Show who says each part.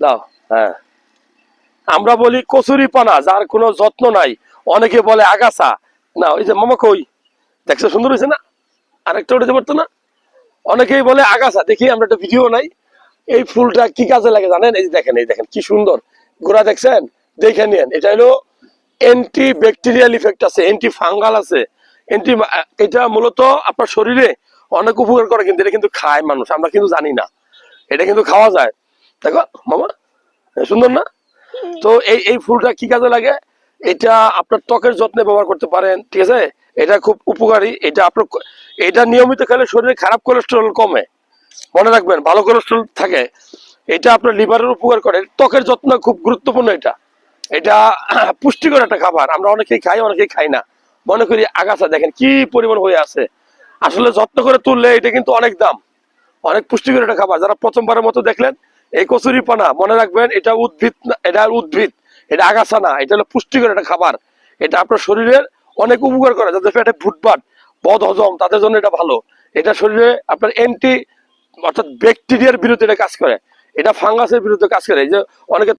Speaker 1: দাও হ্যাঁ। আমরা বলি কচুরি পানা, যার কোনো যত্ন নাই। অনেকে বলে আগাছা। না ওই যে মামা কই? দেখছ, সুন্দর হয়েছে না? আরেকটা উঠেছে পারতো না? অনেকেই বলে আগাছা। দেখি, আমরা একটা ভিডিও নাই এই ফুলটা কি কাজে লাগে জানেন? এই দেখেন এই দেখেন, কি সুন্দর। গোড়া দেখছেন? দেখে নিন এটা হলো অ্যান্টি ব্যাকটেরিয়াল ইফেক্ট আছে অ্যান্টি ফাঙ্গাল আছে। অ্যান্টি এটা মূলত আপনার শরীরে অনেক উপকার করে কিন্তু, এটা কিন্তু খায় মানুষ। আমরা কিন্তু জানি না। এটা কিন্তু খাওয়া যায়। দেখো, মামা সুন্দর না? তো এই এই ফুলটা কি কাজে লাগে? এটা আপনার ত্বকের যত্নে ব্যবহার করতে পারেন, ঠিক আছে? এটা খুব উপকারী, এটা আপনার এটা নিয়মিত খেলে শরীরে খারাপ কোলেস্টেরল কমে, মনে রাখবেন, ভালো কোলেস্টেরল থাকে। এটা আপনার লিভারের উপকার করে, ত্বকের যত্ন খুব গুরুত্বপূর্ণ এটা। এটা পুষ্টিকর একটা খাবার, আমরা অনেকেই খাই অনেকেই খাই না। মনে করি আগাছা, দেখেন কি পরিমাণ হয়ে আছে। আসলে যত্ন করে তুললে এটা কিন্তু অনেক দাম, অনেক পুষ্টিকর একটা খাবার। যারা প্রথমবারের মতো দেখলেন এই কচুরি পানা মনে রাখবেন, এটা উদ্ভিদ এটা উদ্ভিদ, এটা আগাছা না, এটা হলো পুষ্টিকর একটা খাবার। এটা আপনার শরীরের অনেক উপকার করে, যাদের পেটে ভুটভাট বদ হজম, তাদের জন্য এটা ভালো। এটা শরীরে আপনার অ্যান্টি অর্থাৎ ব্যাকটেরিয়ার বিরুদ্ধে এটা কাজ করে। এটা ফাঙ্গাসের বিরুদ্ধে কাজ করে। এই যে অনেকে